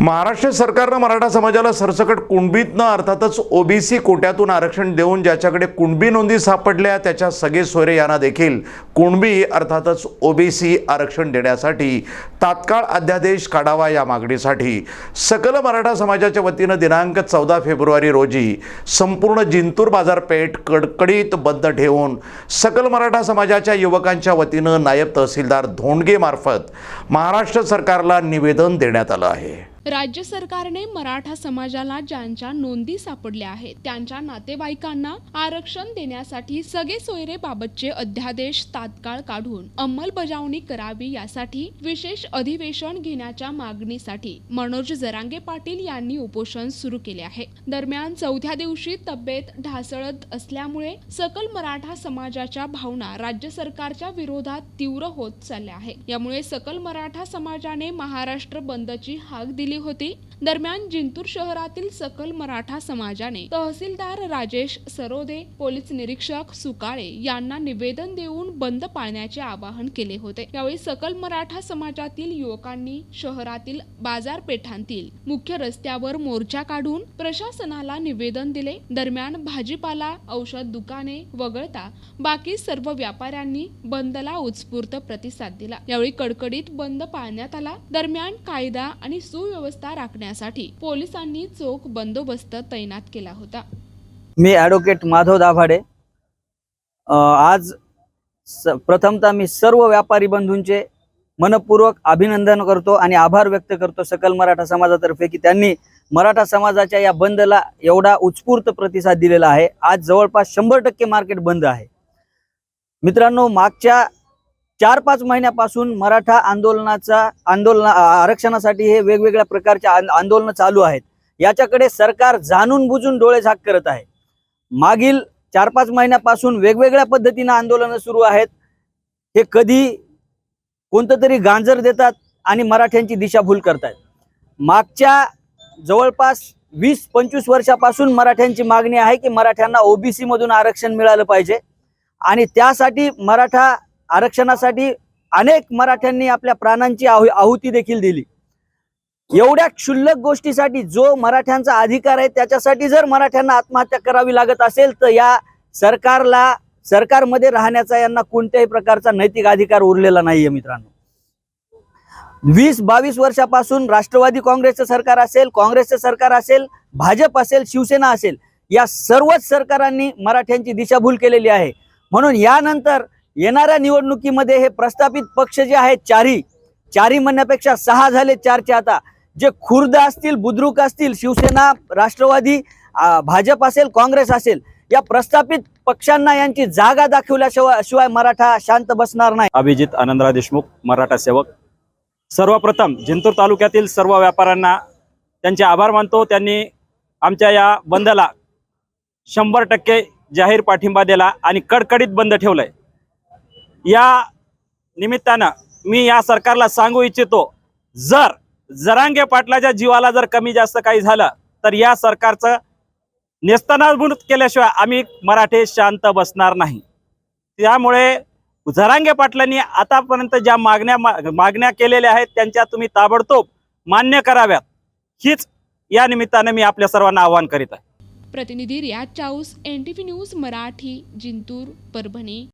महाराष्ट्र सरकारनं मराठा समाजाला सरसकट कुणबीतनं अर्थातच ओबीसी कोट्यातून आरक्षण देऊन ज्याच्याकडे कुणबी नोंदी सापडल्या त्याच्या सगळे सोयरे यांना देखील कुणबी अर्थातच ओबीसी आरक्षण देण्यासाठी तात्काळ अध्यादेश काढावा या मागणीसाठी सकल मराठा समाजाच्या वतीनं दिनांक चौदा फेब्रुवारी रोजी संपूर्ण जिंतूर बाजारपेठ कडकडीत बंद ठेवून सकल मराठा समाजाच्या युवकांच्या वतीनं नायब तहसीलदार धोंडगेमार्फत महाराष्ट्र सरकारला निवेदन देण्यात आलं आहे. राज्य सरकारने मराठा समाजाला ज्यांच्या नोंदी सापडल्या आहेत त्यांच्या नातेवाईकांना आरक्षण देण्यासाठी सगळे सोयरे बाबतचे अध्यादेश तात्काळ काढून अंमलबजावणी करावी यासाठी विशेष अधिवेशन घेण्याच्या मागणीसाठी मनोज जरांगे पाटील यांनी उपोषण सुरू केले आहे. दरम्यान चौथ्या दिवशी तब्येत ढासळत असल्यामुळे सकल मराठा समाजाच्या भावना राज्य सरकारच्या विरोधात तीव्र होत चालल्या आहे यामुळे सकल मराठा समाजाने महाराष्ट्र बंदची हाक दिली दिली होती. दरम्यान जिंतूर शहरातील सकल मराठा समाजाने तहसीलदार राजेश सरोदे पोलीस निरीक्षक सुकाळे यांना निवेदन देऊन बंद पाळण्याचे आवाहन केले होते. यावेळी सकल मराठा समाजातील युवकांनी शहरातील बाजारपेठांतील मुख्य रस्त्यावर मोर्चा काढून प्रशासनाला निवेदन दिले. दरम्यान भाजीपाला औषध दुकाने वगळता बाकी सर्व व्यापाऱ्यांनी बंदला उत्स्फूर्त प्रतिसाद दिला. यावेळी कडकडीत बंद पाळण्यात आला. दरम्यान कायदा आणि सुव्यवस्था राखण्यासाठी पोलिसांनी चोख बंदोबस्त तैनात केला होता. मी ॲडव्होकेट माधव दाभाडे. आज प्रथमतः मी सर्व व्यापारी बंधूंचे मनपूर्वक अभिनंदन करतो आणि आभार व्यक्त करतो सकल मराठा समाजातर्फे की त्यांनी मराठा समाजाच्या या बंदला एवढा उत्स्फूर्त प्रतिसाद दिलेला आहे. आज जवळपास शंभर टक्के मार्केट बंद आहे. मित्रांनो मागच्या चार पाच महिन्यापासून मराठा आंदोलनाचा आंदोलन आरक्षणासाठी हे वेगवेगळ्या प्रकारच्या आंदोलनं चालू आहेत. याच्याकडे सरकार जाणून बुजून डोळे झाक करत आहे. मागील चार पाच महिन्यापासून वेगवेगळ्या पद्धतीनं आंदोलनं सुरू आहेत. हे कधी कोणतं तरी गांजर देतात आणि मराठ्यांची दिशाभूल करतात मागच्या जवळपास वीस पंचवीस वर्षापासून मराठ्यांची मागणी आहे की मराठ्यांना ओबीसीमधून आरक्षण मिळालं पाहिजे. आणि त्यासाठी मराठा आरक्षणासाठी अनेक मराठ्यांनी आपल्या प्राणांची आहु आहुती देखील दिली. एवढ्या क्षुल्लक गोष्टीसाठी जो मराठ्यांचा अधिकार आहे त्याच्यासाठी जर मराठ्यांना आत्महत्या करावी लागत असेल तर या सरकारला सरकारमध्ये राहण्याचा यांना कोणत्याही प्रकारचा नैतिक अधिकार उरलेला नाहीये मित्रांनो. वीस बावीस वर्षापासून राष्ट्रवादी काँग्रेसचं सरकार असेल काँग्रेसचं सरकार असेल भाजप असेल शिवसेना असेल या सर्वच सरकारांनी मराठ्यांची दिशाभूल केलेली आहे. म्हणून यानंतर येणाऱ्या निवडणुकीमध्ये हे प्रस्थापित पक्ष जे आहेत चारी चारी म्हणण्यापेक्षा सहा झाले चारचे आता. जे खुर्द असतील बुद्रुक असतील शिवसेना राष्ट्रवादी भाजप असेल काँग्रेस असेल या प्रस्थापित पक्षांना यांची जागा दाखवल्याशिवाय शिवाय मराठा शांत बसणार नाही. अभिजित आनंदराव देशमुख मराठा सेवक. सर्वप्रथम जिंतूर तालुक्यातील सर्व व्यापाऱ्यांना त्यांचे आभार मानतो. त्यांनी आमच्या या बंदला शंभर टक्के जाहीर पाठिंबा दिला आणि कडकडीत बंद ठेवलाय. या निमित्तानं मी या सरकारला सांगू इच्छितो जर जरांगे पाटलाच्या जीवाला जर कमी जास्त काही झालं तर या सरकारचं नेस्तनाभूत केल्याशिवाय आम्ही मराठे शांत बसणार नाही. त्यामुळे जरांगे पाटलांनी आतापर्यंत ज्या मागण्या मागण्या केलेल्या आहेत त्यांच्या तुम्ही ताबडतोब मान्य कराव्यात. हीच या निमित्ताने मी आपल्या सर्वांना आवाहन करीत आहे. प्रतिनिधी रियाज चाऊस एन न्यूज मराठी जिंतूर परभणी.